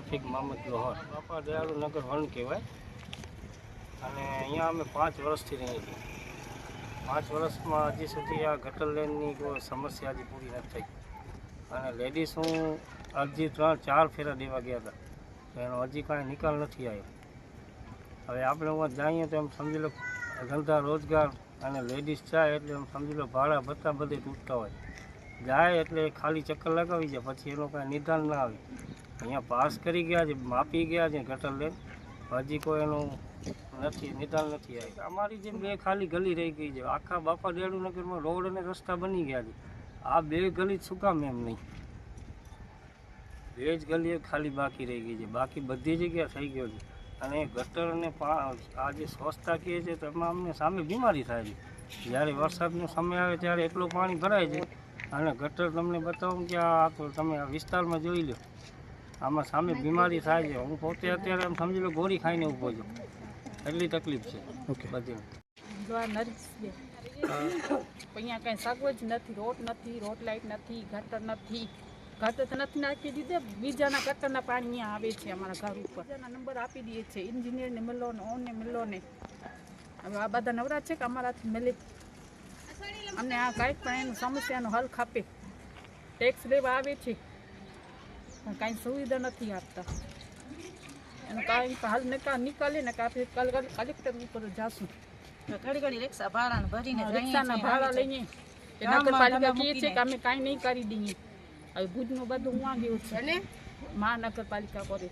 બાપા દયાળુ નગર વન કહેવાય. અને અહીંયા અમે પાંચ વર્ષથી રહીએ છીએ. પાંચ વર્ષમાં હજી સુધી આ ગટર લેનની કોઈ સમસ્યા હજી પૂરી નથી થઈ. અને લેડીઝ હું અરજી ત્રણ, ચાર ફેરા દેવા ગયા હતા. એનો હજી કાંઈ નિકાલ નથી આવ્યો. હવે આપણે હું જાઈએ તો એમ સમજી લો, ધંધા, રોજગાર અને લેડીઝ જાય એટલે એમ સમજી લો ભાડા ભત્તા બધે તૂટતા હોય. જાય એટલે ખાલી ચક્કર લગાવી જાય, પછી એનું કાંઈ નિદાન ના આવે. અહીંયા પાસ કરી ગયા છે, માપી ગયા છે, ગટર લેન હજી કોઈ એનું નથી, નિદાન નથી આવ્યું. અમારી જેમ બે ખાલી ગલી રહી ગઈ છે. આખા બાપા દેડુ નગરમાં રોડ અને રસ્તા બની ગયા છે. આ બે ગલી શું કામ એમ નહીં? બે જ ગલીઓ ખાલી બાકી રહી ગઈ છે. બાકી બધી જગ્યા થઈ ગયો છે. અને ગટર અને પા- આ જે સ્વચ્છતા કહે છે તેમાં અમને સામે બીમારી થાય છે. જ્યારે વરસાદનો સમય આવે ત્યારે એટલું પાણી ભરાય છે. અને ગટર તમને બતાવું કે આ તો તમે આ વિસ્તારમાં જોઈ લો. આમાં સામે બીમારી થાય છે. હું પોતે અત્યારે એમ સમજી લો ગોળી ખાઈને ઊભો છું. એટલી તકલીફ છે ઓકે. બધી. અહીંયા કાંઈ સગવડ નથી રોડ નથી રોડ લાઇટ નથી ગટર નથી. ગટર તો નથી નાખી દીધે. બીજાના ગટરના પાણી અહીંયા આવે છે અમારા ઘર ઉપર. બીજાના નંબર આપી દઈએ છીએ. ઇન્જિનિયરને મળો ને ઓને મળો ને હવે આ બધા નવરા છે કે અમારાથી મળે. અમને આ કાંઈક પણ એનું સમસ્યાનો હલ ખાપે. ટેક્સ લેવા આવે છે. પણ કાંઈ સુવિધા નથી આપતા. એનું કાંઈ હાલ નિકાલ નીકાળે ને કાંઈ આપણે કલેક્ટર ઉપર જાશું. ઘડી ઘડી રિક્ષા ભાડા ભરીને રિક્ષાના ભાડા લઈને. નગરપાલિકા કહે છે કે અમે કાંઈ નહીં કરી દઈએ. હવે ભુજનું બધું હું ગયું છે. મહાનગરપાલિકા કરે.